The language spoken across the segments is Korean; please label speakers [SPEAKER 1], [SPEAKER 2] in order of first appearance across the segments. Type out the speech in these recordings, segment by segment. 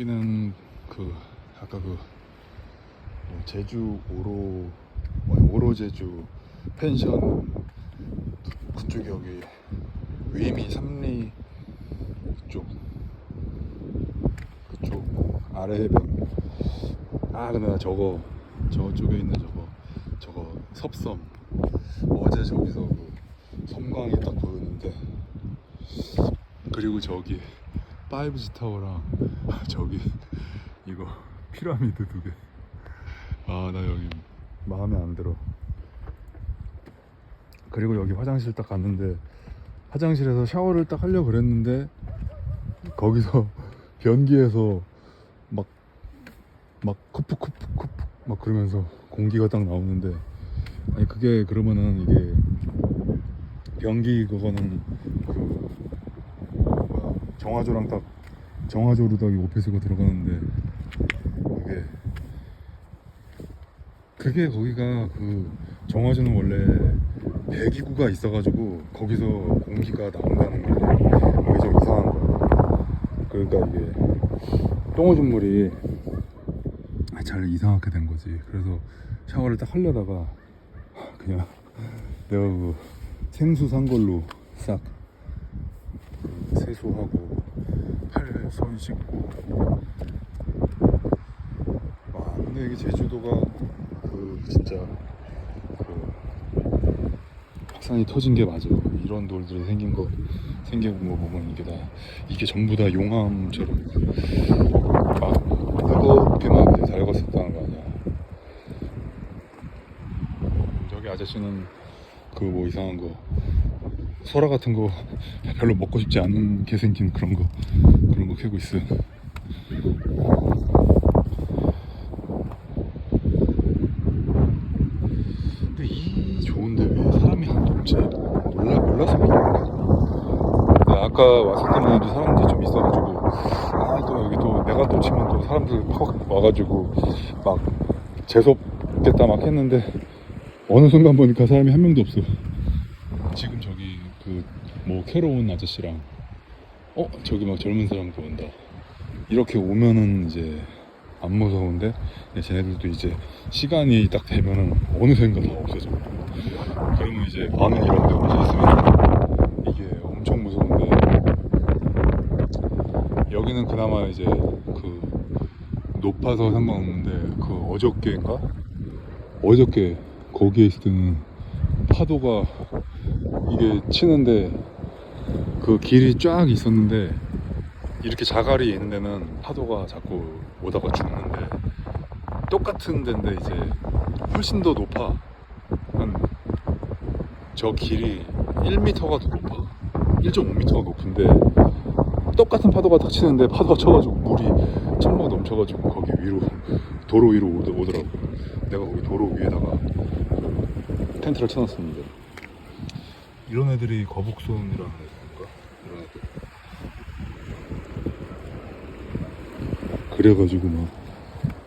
[SPEAKER 1] 여기는 그 아까 그뭐 제주 오로 뭐 오로 제주 펜션 그쪽 여기 위미 삼리 그쪽 그쪽 아래 해변. 아 근데 나 저거 저쪽에 있는 저거 저거 섭섬. 어제 저기서 그 섬광이 딱 보였는데 그리고 저기 파이브지 타워랑 저기 이거 피라미드 두 개. 아 나 여기 마음에 안 들어. 그리고 여기 화장실 딱 갔는데 화장실에서 샤워를 딱 하려 고 그랬는데 거기서 변기에서 막 막 쿠프 쿠프 쿠프 막 그러면서 공기가 딱 나오는데 아니 그게 그러면은 이게 변기 그거는 정화조랑 딱 정화조로 딱 오페스가 들어가는데 그게 그게 거기가 그 정화조는 원래 배기구가 있어가지고 거기서 공기가 나온다는 거예요. 그게 좀 이상한 거야. 그러니까 이게 똥오줌 물이 잘 이상하게 된 거지. 그래서 샤워를 딱 하려다가 그냥 내가 그 생수 산 걸로 싹 세수하고 팔손 씻고. 와 근데 이게 제주도가 그 진짜 그 확산이 터진 게 맞아. 이런 돌들이 생긴 거 생긴 거 보면 이게 다 이게 전부 다 용암처럼. 막 뜨겁게 막 이제 달궜었다는 거 아니야. 저기 아저씨는 그 뭐 이상한 거 소라 같은 거 별로 먹고 싶지 않은 게 생긴 그런 거 그런 거 캐고 있어. 근데 이 좋은데 왜 사람이 하나도 없지? 몰라 몰라서 그런가? 근데 아까 왔을 때만 해도 사람들이 좀 있어가지고 아 또 여기 또 내가 또 치면 또 사람들 퍽 와가지고 막 재수없겠다 막 했는데 어느 순간 보니까 사람이 한 명도 없어. 지금 그 뭐온 아저씨랑 어 저기 막 젊은 사람도 온다. 이렇게 오면은 이제 안 무서운데 쟤네들도 이제 시간이 딱 되면은 어느샌가 다 없어져. 그러면 이제 밤에 이런 데 혼자 있으면 이게 엄청 무서운데 여기는 그나마 이제 그 높아서 상관없는데 그 어저께인가? 어저께 거기에 있을 때는 파도가 이게 치는데 그 길이 쫙 있었는데 이렇게 자갈이 있는 데는 파도가 자꾸 오다가 죽는데 똑같은 데인데 이제 훨씬 더 높아. 한 저 길이 1m가 더 높아. 1.5m가 높은데 똑같은 파도가 딱 치는데 파도가 쳐가지고 물이 천막 넘쳐가지고 거기 위로 도로 위로 오더- 오더라고. 내가 거기 도로 위에다가 텐트를 쳐놨었는데. 이런 애들이 거북손이라는 애들인가? 이런 애들. 그래가지고 막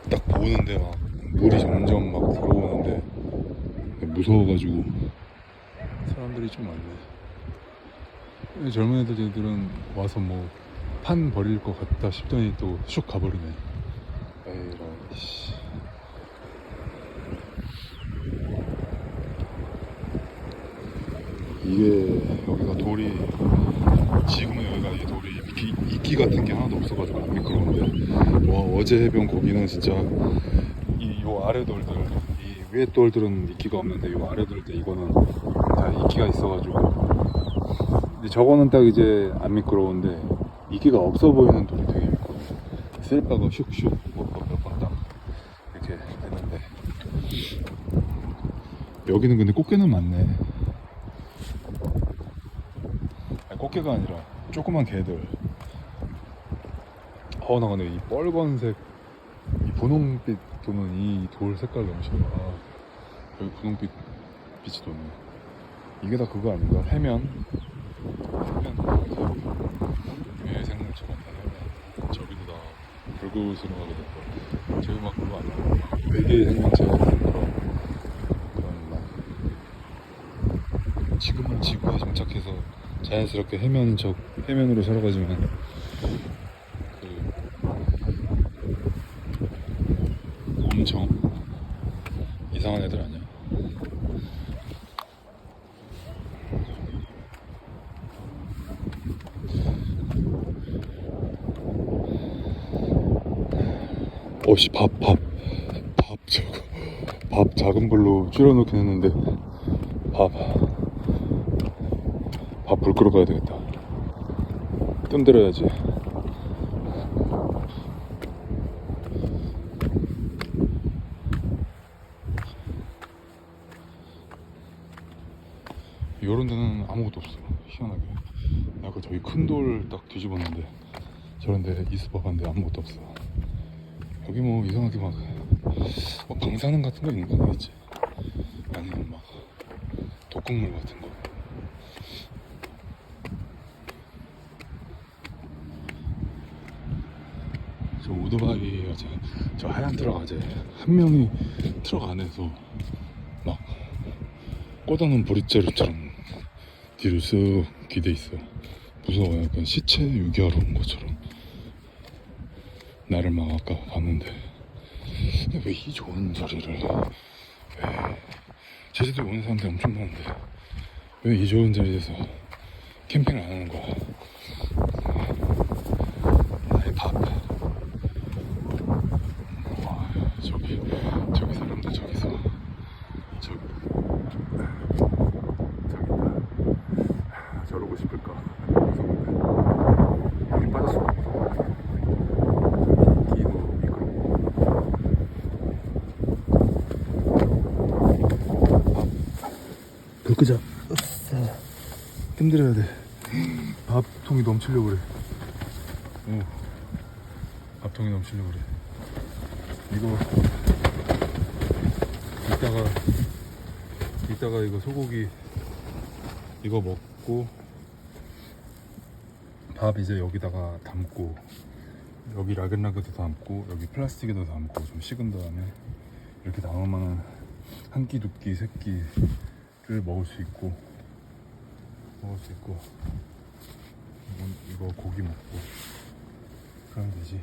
[SPEAKER 1] 딱 보는데 막 물이 점점 막 들어오는데 무서워가지고 사람들이 좀 많네. 젊은 애들은 와서 뭐 판 버릴 것 같다 싶더니 또슉 가버리네. 에이런 씨. 이게 여기가 돌이 지금은 여기가 이 돌이 이끼, 이끼 같은 게 하나도 없어가지고 안 미끄러운데 와 어제 해변 거기는 진짜 이 요 아래 돌들 이 위에 돌들은 이끼가 없는데 요 아래 돌들 이거는 다 이끼가 있어가지고. 근데 저거는 딱 이제 안 미끄러운데 이끼가 없어 보이는 돌이 되게 미끄러워 쓸바가 슉슉 몇번딱 이렇게 되는데. 여기는 근데 꽃게는 많네 아니, 꽃게가 아니라 조그만 개들. 어, 나 근데 이 빨간색, 이 분홍빛 도는 이 돌 색깔 너무 싫어. 아, 여기 분홍빛 빛이 도네. 이게 다 그거 아닌가? 해면? 해면, 왜 생물처럼 다 해면. 저기도 다 불구스름 하게 됐고. 저기 막 그거 아니야? 외계 생명체 같은 그런, 그런 막. 지금은 지구에 정착해서 자연스럽게 해면 적 해면으로 살아가지만. 그 엄청 이상한 애들 아니야? 어씨 밥 밥. 밥 저거. 밥 작은 불로 줄여놓긴 했는데. 밥밥 불 끄러 가야 되겠다. 뜸 들어야지. 이런 데는 아무것도 없어. 희한하게. 아까 저기 큰 돌 딱 뒤집었는데 저런 데 법한데 아무것도 없어. 여기 뭐 이상하게 막, 뭐 방사능 같은 거 있는 거 아니겠지? 아니면 막 독극물 같은 거 저 오토바이 어제 저 하얀 트럭 어제 한 명이 트럭 안에서 막 꽂아놓은 보릿자루처럼 뒤로 쓱 기대 있어 무서워 약간 시체 유기하러 온 것처럼. 나를 막 아까 봤는데. 왜 이 좋은 자리를 왜 제주도 오는 사람들 엄청 많은데. 왜 이 좋은 자리에서 캠핑을 안 하는 거야? 나의 밥 와, 저기 저기 사람들 저기서 저기 저기다 저러고 싶을까 무서운데 여기 빠졌어 기도 미끄럽고 불 끄자 힘들어야 돼. 밥통이 넘치려고 그래. 오 밥통이 넘치려고 그래. 이거 이따가 이따가 이거 소고기 이거 먹고 밥 이제 여기다가 담고 여기 라겐라그도 담고 여기 플라스틱에도 담고 좀 식은 다음에 이렇게 담으면은 한 끼, 두 끼, 세 끼 를 먹을 수 있고 먹을 수 있고 이거 고기 먹고 그러면 되지